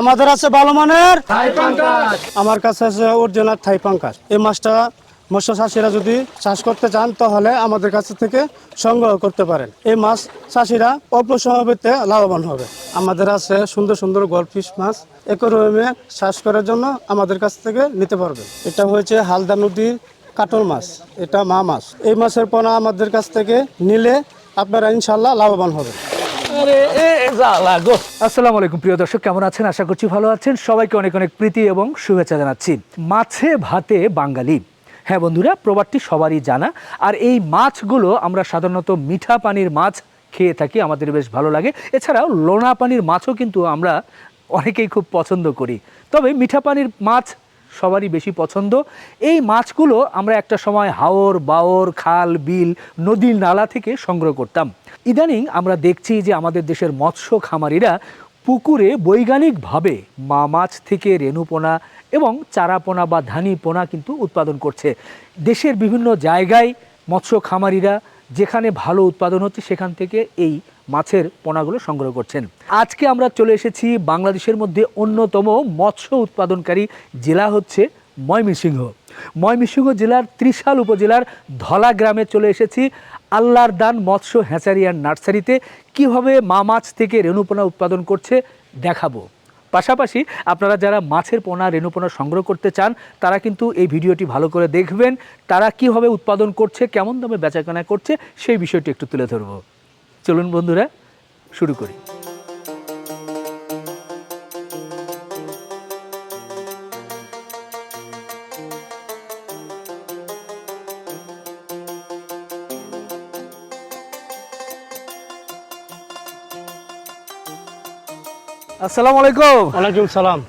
আমাদের আছে ভালো মানের আমার কাছে আছে অরিজিনাল থাই পাঙ্কাস এই মাছটা মৎস্য চাষিরা যদি চাষ করতে চান তাহলে আমাদের কাছ থেকে সংগ্রহ করতে পারেন। এই মাছ চাষিরা অল্প সময়তে লাভবান হবে। আমাদের আছে সুন্দর সুন্দর গলফিশ মাছ। একরমে চাষ করার জন্য আমাদের কাছ থেকে নিতে পারবেন এটা হয়েছে হালদা নদীর কাটল মাছ। এটা মা মাছ। এই মাছের পোনা আমাদের কাছ থেকে নিলে আপনারা ইনশাল্লাহ লাভবান হবেন। আসসালামু আলাইকুম, প্রিয় দর্শক, কেমন আছেন? আশা করছি ভালো আছেন। সবাইকে অনেক অনেক প্রীতি এবং শুভেচ্ছা জানাচ্ছি। মাছে ভাতে বাঙালি। হ্যাঁ বন্ধুরা, প্রবাদটি সবারই জানা। আর এই মাছগুলো আমরা সাধারণত মিঠা পানির মাছ খেয়ে থাকি, আমাদের বেশ ভালো লাগে। এছাড়াও লোনা পানির মাছও কিন্তু আমরা অনেকেই খুব পছন্দ করি। তবে মিঠা পানির মাছ সবারই বেশি পছন্দ। এই মাছগুলো আমরা একটা সময় হাওর, বাওর, খাল, বিল, নদীর নালা থেকে সংগ্রহ করতাম। ইদানিং আমরা দেখছি যে আমাদের দেশের মৎস্য খামারিরা পুকুরে বৈজ্ঞানিকভাবে মা মাছ থেকে রেণুপোনা এবং চারাপোনা বা ধানি পোনা কিন্তু উৎপাদন করছে। দেশের বিভিন্ন জায়গায় মৎস্য খামারিরা যেখানে ভালো উৎপাদন হচ্ছে সেখান থেকে এই মাছের পোনাগুলো সংগ্রহ করছেন। আজকে আমরা চলে এসেছি বাংলাদেশের মধ্যে অন্যতম মৎস্য উৎপাদনকারী জেলা হচ্ছে ময়মনসিংহ। ময়মনসিংহ জেলার ত্রিশাল উপজেলার ধলা গ্রামে চলে এসেছি আল্লাহর দান মৎস্য হ্যাচারি অ্যান্ড নার্সারিতে। কীভাবে মা মাছ থেকে রেণুপোনা উৎপাদন করছে দেখাবো। পাশাপাশি আপনারা যারা মাছের পোনা, রেণুপোনা সংগ্রহ করতে চান, তারা কিন্তু এই ভিডিওটি ভালো করে দেখবেন। তারা কীভাবে উৎপাদন করছে, কেমন দামে বেচাকেনা করছে, সেই বিষয়টি একটু তুলে ধরব। চলুন বন্ধুরা শুরু করি। আসসালামু আলাইকুম। ওয়ালাইকুম সালাম।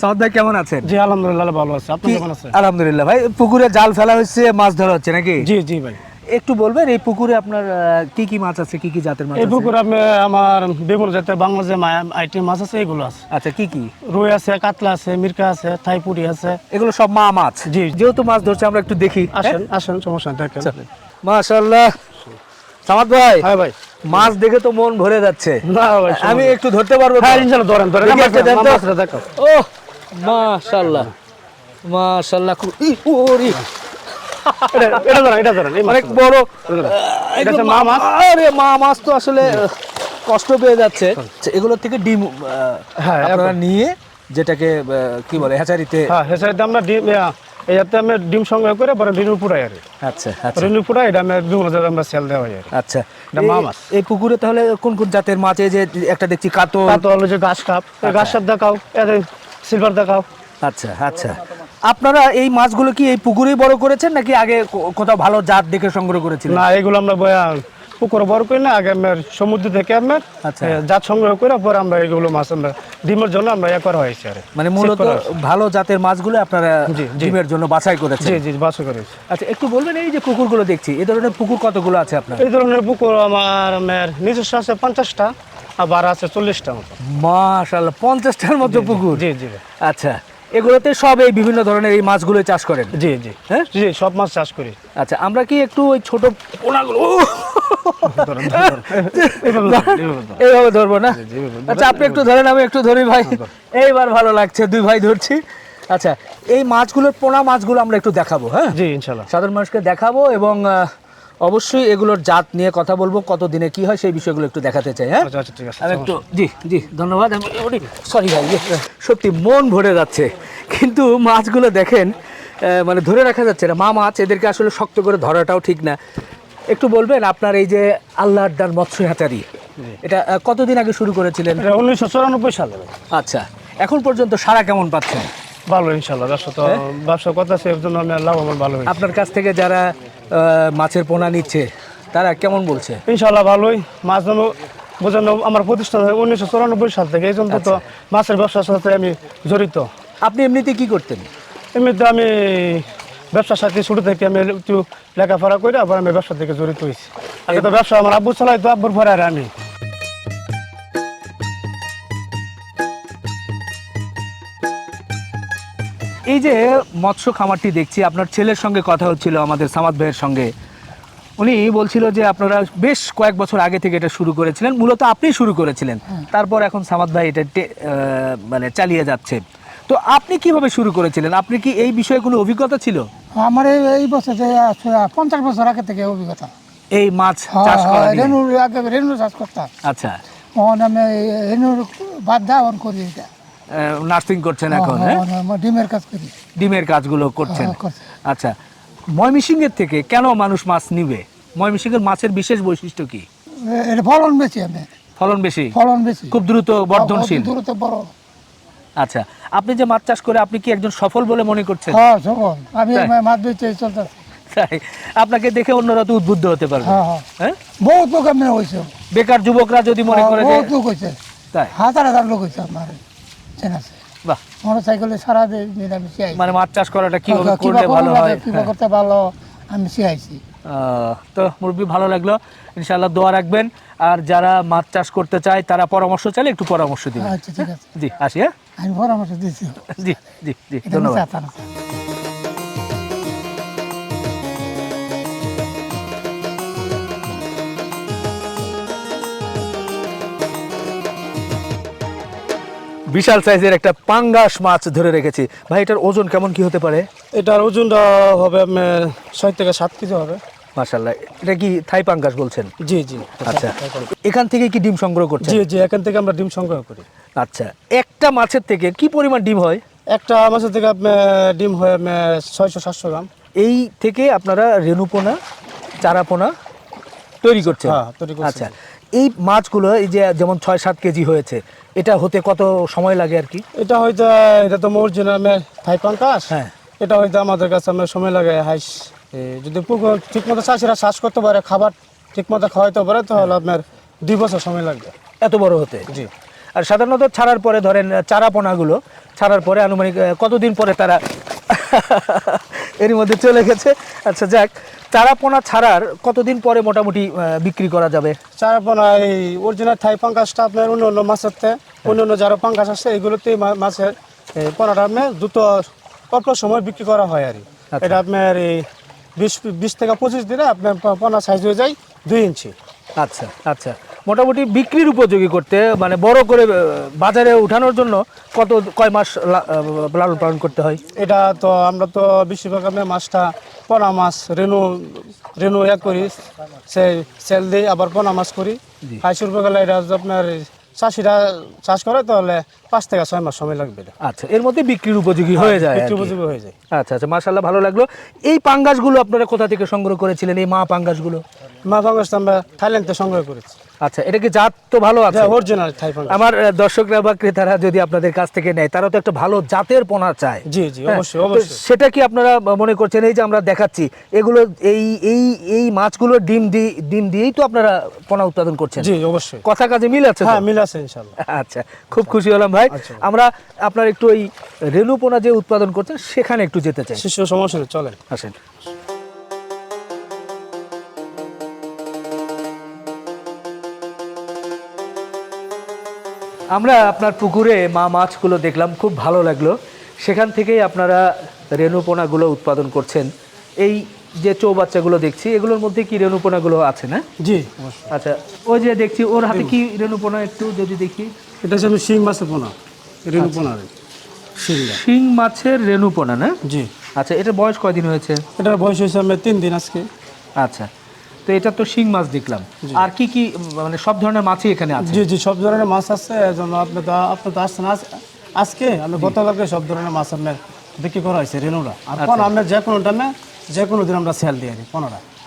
সামদ ভাই কেমন আছেন? জি আলহামদুলিল্লাহ ভালো আছে। আপনি কেমন আছেন? আলহামদুলিল্লাহ ভাই পুকুরে জাল ফেলা হচ্ছে মাছ ধরা হচ্ছে নাকি? জি জি ভাই। একটু বলবেন এই পুকুরে আপনার কি কি মাছ আছে কি কি জাতের মাছ এই? পুকুর আমি আমার বেগুন জাতের বাংলা যে আইটেম মাছ আছে এগুলো আছে। আচ্ছা কি কি? রুই আছে কাতলা আছে মির্কা আছে থাইপুরি আছে। এগুলো সব মা মাছ? জি। যেহেতু মাছ ধরছে আমরা একটু দেখি আসেন আসেন সমস্যা দেখেন। মাশাআল্লাহ। সামাদ ভাই হ্যাঁ ভাই। মাছ দেখে তো মন ভরে যাচ্ছে। না ভাই আমি একটু ধরতে পারব হ্যাঁ ইনশাল্লাহ ধরেন ধরেন মাছটা দেখো ও মাশাআল্লাহ। মাশাআল্লাহ খুব ই ওরি এটা এটা ধরেন এটা ধরেন অনেক বড়। এটা মা মাছ। আরে মা মাছ তো আসলে কষ্ট পেয়ে যাচ্ছে। আচ্ছা, এগুলোর থেকে ডিম হ্যাঁ, আপনারা নিয়ে যেটাকে কি বলে হ্যাচারিতে হ্যাঁ আমরা ডিম ডিম সংগ্রহ করে পরে রিনু পুরাই আর। আচ্ছা আচ্ছা। রিনু পুরাই এটা জাতের আমরা সেল দেওয়া হয় আচ্ছা। এটা মা মাছ। এই পুকুরে তাহলে কোন কোন জাতের মাছ? এই যে একটা দেখছি কাতল। হলো যে ঘাস কাপ ঘাস সাপ দেখাও সিলভার দেখাও। আচ্ছা আচ্ছা। আপনারা এই মাছগুলো কি এই পুকুরেই বড় করেছেন নাকি আগে কোথাও ভালো জাত দেখে সংগ্রহ করেছিলেন? না এগুলো আমরা পুকুরে বড় করি না আগে আমার সমুদ্র থেকে আমার আচ্ছা। জাত সংগ্রহ করে পরে আমরা এগুলো মাছ আমরা ডিমের জন্য আমরা ইয়ে করা হয়েছে আর মানে মূলত ভালো জাতের মাছগুলো আপনারা। ডিমের জন্য বাছাই করেছেন। জি জি বাস করেছি আচ্ছা একটু বলবেন এই যে পুকুরগুলো দেখছি এই ধরনের পুকুর কতগুলো আছে আপনার? এই ধরনের পুকুর আমার আমার নিজস্ব আছে পঞ্চাশটা আবার আছে চল্লিশটা মতো। মাশাআল্লাহ পঞ্চাশটার মতো পুকুর? জি জি। আচ্ছা। এগুলোতে সব এই বিভিন্ন ধরনের এই মাছগুলো চাষ করেন? জি জি। হ্যাঁ? জি সব মাছ চাষ করি। আচ্ছা আমরা কি একটু ওই ছোট পোনাগুলো। এইভাবে ধরবো না। আচ্ছা আপনি একটু ধরেন আমি একটু ধরি ভাই। এইবার ভালো লাগছে দুই ভাই ধরছি। আচ্ছা এই মাছগুলোর পোনা মাছগুলো আমরা একটু দেখাবো হ্যাঁ? জি ইনশাল্লাহ। সাধারণ মানুষকে দেখাবো এবং অবশ্যই এগুলোর জাত নিয়ে কথা বলব কত দিনে কি হয় সেই বিষয়গুলো একটু দেখাতে চাই হ্যাঁ? আচ্ছা আচ্ছা ঠিক আছে আমি একটু জি জি ধন্যবাদ। সরি ভাই ইয়ে, সত্যি মন ভরে যাচ্ছে। কিন্তু মাছগুলো দেখেন মানে ধরে রাখা যাচ্ছে না। মা মাছ এদেরকে আসলে শক্ত করে ধরাটাও ঠিক না। একটু বলবেন আপনার এই যে আল্লাহর দান মৎস্য হ্যাচারি এটা কতদিন আগে শুরু করেছিলেন? উনিশশো চুরানব্বই সালে আচ্ছা এখন পর্যন্ত সারা কেমন পাচ্ছেন? ভালো ইনশাল্লাহ। ব্যবসা তো ব্যবসা কথা এর জন্য আমি লাভবান ভালো আপনার কাছ থেকে যারা মাছের পোনা নিচ্ছে তারা কেমন বলছে? ইনশাল্লাহ ভালোই। মাছ ধরো বোঝানো আমার প্রতিষ্ঠান উনিশশো চুরানব্বই সাল থেকে এই জন্য তো মাছের ব্যবসার সাথে আমি জড়িত। আপনি এমনিতে কি করতেন? এমনিতে আমি ব্যবসার সাথে শুরু থেকে আমি একটু লেখাপড়া করে আবার আমি ব্যবসা থেকে জড়িত হয়েছি আগে তো ব্যবসা আমার আব্বু চালাই তো আব্বুর পরে আর আমি। এই যে মৎস্য খামারটি দেখছি আপনার ছেলের সঙ্গে কথা হচ্ছিল আমাদের সামাদ ভাইয়ের সঙ্গে। উনি বলছিল যে আপনারা বেশ কয়েক বছর আগে থেকে এটা শুরু করেছিলেন মূলত আপনি শুরু করেছিলেন। তারপর এখন সামাদ ভাই এটা মানে চালিয়ে যাচ্ছে। তো আপনি কীভাবে শুরু করেছিলেন? আপনি কি এই বিষয়ে কোনো অভিজ্ঞতা ছিল? আমার এই বছর যে পঞ্চাশ বছর আগে থেকে অভিজ্ঞতা। এই মাছ হ্যাঁ, চাষ করা হ্যাঁ, রেনুর আগে রেনু চাষ করতাম। আচ্ছা। আমি রেনুর বাদ দাওয়ান করি এটা। নার্সিং করছেন এখন হ্যাঁ হ্যাঁ, ডিমের কাজ করি। ডিমের কাজগুলো করছেন। হ্যাঁ, করছি। আচ্ছা ময়মিসিংহের থেকে কেন মানুষ মাছ নিবে? ময়মিসিংহের মাছের বিশেষ বৈশিষ্ট্য কি? এ- এটা ফলন বেশি আমি। ফলন বেশি? ফলন বেশি। খুব দ্রুত বর্ধনশীল? দূরত বড়। আচ্ছা আপনি যে মাছ চাষ করে আপনি কি একজন সফল বলে মনে করছেন? হ্যাঁ সফল। আমি মাছ বেচে চলতেছি তাই আপনাকে দেখে অন্যরা তো উদ্বুদ্ধ হতে পারবে। হ্যাঁ হ্যাঁ। হ্যাঁ? বহুত লোক আমি হয়েছে। বেকার যুবকরা যদি মনে করে যে বহুত লোক হয়েছে। তাই? হাজার হাজার লোক হয়েছে আমার। চেনাছে বাহ। মোটর সাইকেলে সারা দিন আমি শিখাইছি মানে মাছ চাষ করাটা কীভাবে করলে ভালো হয়? হ্যাঁ। করতে ভালো আমি শিখাইছি তো মুরব্বী ভালো লাগল। ইনশাআল্লাহ দোয়া রাখবেন। আর যারা মাছ চাষ করতে চায় তারা পরামর্শ চাইলে একটু পরামর্শ দিবেন। আচ্ছা ঠিক আছে। জি আসি হ্যাঁ? আমি পরামর্শ দিচ্ছি জি জি জি ধন্যবাদ। বিশাল সাইজের একটা পাঙ্গাস মাছ ধরে রেখেছি। ভাই এটার ওজন কেমন কি হতে পারে? এটার ওজনটা হবে ছয় থেকে সাত কেজি হবে। মাশাল্লাহ এটা কি থাই পাঙ্গাস বলছেন? জি জি আচ্ছা এখান থেকে কি ডিম সংগ্রহ করছেন? জি জি এখান থেকে আমরা ডিম সংগ্রহ করি। আচ্ছা একটা মাছের থেকে কি পরিমাণ ডিম হয়? একটা মাছের থেকে ডিম হয় ছয়শো সাতশো গ্রাম। এই থেকে আপনারা রেণুপোনা চারাপোনা তৈরি করছেন? হ্যাঁ, তৈরি আচ্ছা এই মাছগুলো এই যে যেমন ছয় সাত কেজি হয়েছে এটা হতে কত সময় লাগে আর কি? এটা হয়তো এটা তো অরিজিনাল থাই পাঙ্কাস হ্যাঁ। এটা হয়তো আমাদের কাছে আমার সময় লাগে হাইস যদি পুকুর ঠিক মতো চাষিরা চাষ করতে পারে খাবার ঠিক মতো খাওয়াইতে পারে তাহলে আপনার দুই বছর সময় লাগবে। এত বড় হতে? জি। আর সাধারণত ছাড়ার পরে ধরেন চারাপোনাগুলো ছাড়ার পরে আনুমানিক কতদিন পরে তারা এর মধ্যে চলে গেছে? আচ্ছা যাক। চারাপোনা ছাড়ার কতদিন পরে মোটামুটি বিক্রি করা যাবে? চারাপোনা এই অরিজিনাল থাই পাঙ্কাসটা আপনার অন্য অন্য মাছের থেকে অন্য অন্য যারা পাঙ্কাস আছে এগুলোতে মা- মাছের পোনাটা আপনার দ্রুত অল্প সময় বিক্রি করা হয় আর। আচ্ছা। এটা আপনার এই বিশ বিশ থেকে পঁচিশ দিনে আপনার পোনা সাইজ হয়ে যায় দুই ইঞ্চি। আচ্ছা আচ্ছা। মোটামুটি বিক্রির উপযোগী করতে মানে বড় করে বাজারে উঠানোর জন্য কত কয় মাস লালন পালন করতে হয়? এটা তো আমরা তো বেশিরভাগ আমরা মাছটা পোনা মাছ রেনু রেনু এক করি সে সেল দিই আবার পোনা মাছ করি হাইসুর গেলে এটা আপনার চাষিরা চাষ করে তাহলে পাঁচ থেকে ছয় মাস সময় লাগবে আচ্ছা এর মধ্যে বিক্রির উপযোগী হয়ে যায় আর বিক্রি উপযোগী হয়ে যায়। আচ্ছা আচ্ছা মাশাল্লাহ ভালো লাগল। এই পাঙ্গাসগুলো আপনারা কোথা থেকে সংগ্রহ করেছিলেন? এই মা পাঙ্গাসগুলো? মা ফাঙ্গাসটা আমরা থাইল্যান্ড থেকে সংগ্রহ করেছি। আচ্ছা এটা কি জাত তো ভালো আছে? অরিজিনাল থাই আমার দর্শকরা বা ক্রেতারা যদি আপনাদের কাছ থেকে নেয় তারা তো একটা ভালো জাতের পোনা চায়। জি জি হ্যাঁ, অবশ্যই অবশ্যই। সেটা কি আপনারা মনে করছেন? এই যে আমরা দেখাচ্ছি এগুলো এই এই এই মাছগুলো ডিম দিয়ে ডিম দিয়েই তো আপনারা পোনা উৎপাদন করছেন? জি অবশ্যই। কথা কাজে মিল আছে? হ্যাঁ মিল আছে ইনশাল্লাহ আচ্ছা খুব খুশি হলাম ভাই। আচ্ছা। আমরা আপনার একটু ওই রেণু পোনা যে উৎপাদন করছেন সেখানে একটু যেতে চাই। শিশু সমস্যা নেই, চলেন। আসেন। আমরা আপনার পুকুরে মা মাছগুলো দেখলাম খুব ভালো লাগল। সেখান থেকেই আপনারা রেণুপোনাগুলো উৎপাদন করছেন। এই যে চৌবাচ্চাগুলো দেখছি এগুলোর মধ্যে কি রেণুপোনাগুলো আছে না? জি আচ্ছা ওই যে দেখছি ওর হাতে কি রেণুপোনা একটু যদি দেখি? এটা হচ্ছে শিং মাছের পোনা রেনু পোনা শিংটা শিং মাছের রেণুপোনা না? জি। আচ্ছা এটা বয়স কয়দিন হয়েছে? এটার বয়স হয়েছে আমি তিন দিন আজকে। আচ্ছা। তো এটা তো শিং মাছ দেখলাম। আর কি কি মানে সব ধরনের মাছই এখানে আছে? জি জি সব ধরনের মাছ আছে এজন্য আপনি তো আপনি তো আসছেন। আজ- আজকে আমি গতকালকে সব ধরনের মাছ আপনার বিক্রি করা হয়েছে রেনুরা আর কোন আমরা যে কোনো টাইমে যে কোনো দিন আমরা সেল দিই আর কি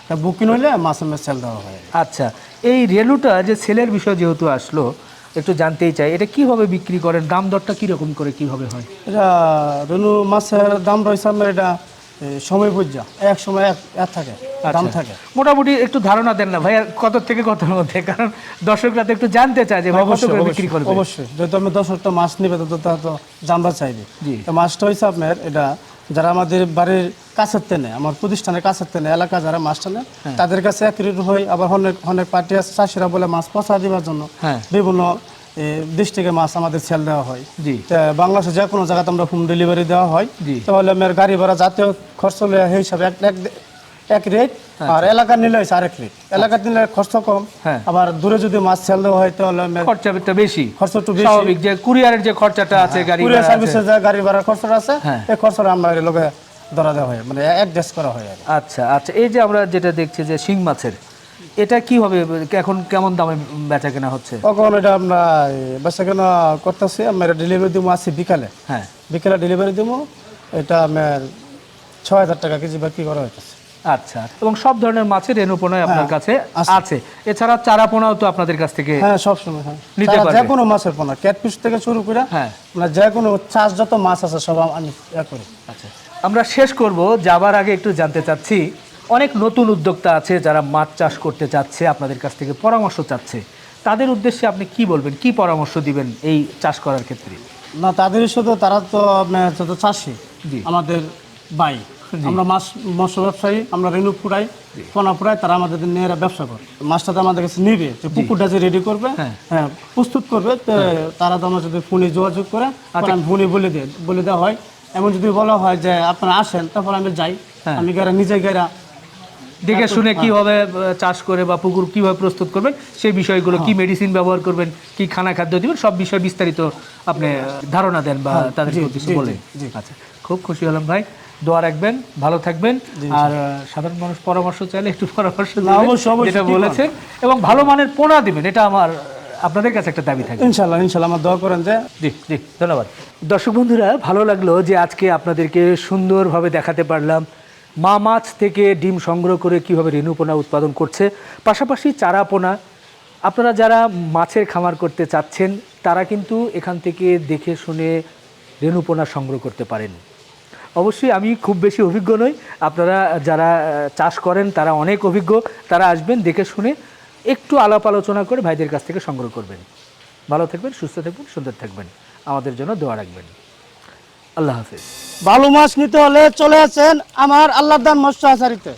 তা বুকিং হইলে মাছ আমরা সেল দেওয়া হয়। আচ্ছা এই রেণুটা যে সেলের বিষয় যেহেতু আসলো একটু জানতেই চাই এটা কীভাবে বিক্রি করেন? দাম দরটা কীরকম করে কীভাবে হয়? এটা রেনু মাছের দাম রয়েছে আপনার এটা সময় পর্যা এক সময় এক থাকে দাম আচ্ছা। থাকে মোটামুটি একটু ধারণা দেন না ভাই কত থেকে কতর মধ্যে কারণ দর্শকরা তো একটু জানতে চায় যে ভাই কত অবশ্যই করে বিক্রি করবে অবশ্যই যেহেতু আমি মাছ নিবে তো তা চাইবে। তো মাছটা হয়েছে আপনার এটা যারা আমাদের বাড়ির কাছের তেনে আমার প্রতিষ্ঠানের কাছের তেনে এলাকা যারা মাছটা নেয় হ্যাঁ। তাদের কাছে এক রেট হয় আবার অনেক অনেক পার্টি আছে চাষিরা বলে মাছ পচা দেওয়ার জন্য হ্যাঁ। বিভিন্ন ডিশ থেকে মাছ আমাদের সেল দেওয়া হয়। জি। বাংলাদেশে যে কোনো জায়গাতে আমরা হোম ডেলিভারি দেওয়া হয়। জি। তাহলে আমার গাড়ি ভাড়া জাতীয় খরচ হলে সেই হিসাবে এক এক এক রেট আর এলাকা নিলে হয়েছে আরেক রেট এলাকা নিলে খরচ কম হ্যাঁ। আবার দূরে যদি মাছ সেল দেওয়া হয় তাহলে মে- খরচাটা বেশি। খরচ একটু বেশি। স্বাভাবিক যে কুরিয়ারের যে খরচাটা আছে গাড়ি কুরিয়ার ভাড়া আছে। সার্ভিসে যে গাড়ি ভাড়ার খরচটা আছে হ্যাঁ। এই খরচটা আমরা লগে ধরা দেওয়া হয় মানে অ্যাডজাস্ট করা হয় আচ্ছা আচ্ছা। এই যে আমরা যেটা দেখছি যে শিং মাছের এটা কি হবে? এখন কেমন দামে বেচা কেনা হচ্ছে? তখন এটা আমরা বেচা কেনা করতেছি আমরা ডেলিভারি দিব আসছি বিকালে। হ্যাঁ। বিকেলে ডেলিভারি দিব এটা আমার ছয় হাজার টাকা কেজি বিক্রি করা হইতেছে। আচ্ছা এবং সব ধরনের মাছের রেণুপোনাই আপনার কাছে আছে। এছাড়া চারা পোনাও তো আপনাদের কাছ থেকে হ্যাঁ সবসময় হ্যাঁ। নিতে পারবে। যে কোনো মাছের পোনা ক্যাটফিশ থেকে শুরু করে হ্যাঁ। মানে যে কোনো চাষ যত মাছ আছে সব আমি করি। আচ্ছা আমরা শেষ করব যাবার আগে একটু জানতে চাচ্ছি অনেক নতুন উদ্যোক্তা আছে যারা মাছ চাষ করতে চাচ্ছে আপনাদের কাছ থেকে পরামর্শ চাচ্ছে। তাদের উদ্দেশ্যে আপনি কি বলবেন? কি পরামর্শ দিবেন এই চাষ করার ক্ষেত্রে? না তাদের শুধু তারা তো আপনার চাষি। আমাদের ভাই আমরা মাছ মৎস্য ব্যবসায়ী আমরা রেণু ফুরাই পোনা ফুরাই তারা আমাদের নিয়ে ব্যবসা করে। মাছটা তো আমাদের কাছে নিবে যে পুকুরটা যে রেডি করবে হ্যাঁ। হ্যাঁ প্রস্তুত করবে তারা তো আমার যদি ফোনে যোগাযোগ করে তখন আমি ফোনে বলে দিই বলে দেওয়া হয়। এমন যদি বলা হয় যে আপনারা আসেন তারপর আমি যাই। হ্যাঁ। আমি গেরা নিজে গেরা দেখে শুনে কীভাবে চাষ করে বা পুকুর কীভাবে প্রস্তুত করবেন সেই বিষয়গুলো কি মেডিসিন ব্যবহার করবেন কি খানা খাদ্য দিবেন সব বিষয়ে বিস্তারিত আপনি ধারণা দেন বা তাদের উদ্দেশ্যে বলেন আচ্ছা খুব খুশি হলাম ভাই। দোয়া রাখবেন ভালো থাকবেন। আর সাধারণ মানুষ পরামর্শ চাইলে একটু পরামর্শ যেটা কি বলেছেন। এবং ভালো মানের পোনা দিবেন এটা আমার আপনাদের কাছে একটা দাবি থাকে। ইনশাল্লাহ ইনশাল্লাহ আমার দোয়া করেন যে জি জি ধন্যবাদ। দর্শক বন্ধুরা ভালো লাগল যে আজকে আপনাদেরকে সুন্দরভাবে দেখাতে পারলাম। মা মাছ থেকে ডিম সংগ্রহ করে কীভাবে রেণুপোনা উৎপাদন করছে, পাশাপাশি চারাপোনা। আপনারা যারা মাছের খামার করতে চাচ্ছেন, তারা কিন্তু এখান থেকে দেখে শুনে রেণুপোনা সংগ্রহ করতে পারেন। অবশ্যই আমি খুব বেশি অভিজ্ঞ নই। আপনারা যারা চাষ করেন, তারা অনেক অভিজ্ঞ। তারা আসবেন, দেখে শুনে একটু আলাপ আলোচনা করে ভাইদের কাছ থেকে সংগ্রহ করবেন। ভালো থাকবেন, সুস্থ থাকবেন, সুন্দর থাকবেন। আমাদের জন্য দোয়া রাখবেন। আল্লাহ হাফিজ। ভালো মাছ নিতে হলে চলে আসেন আমার আল্লাহদান মৎস্য আচারিতে।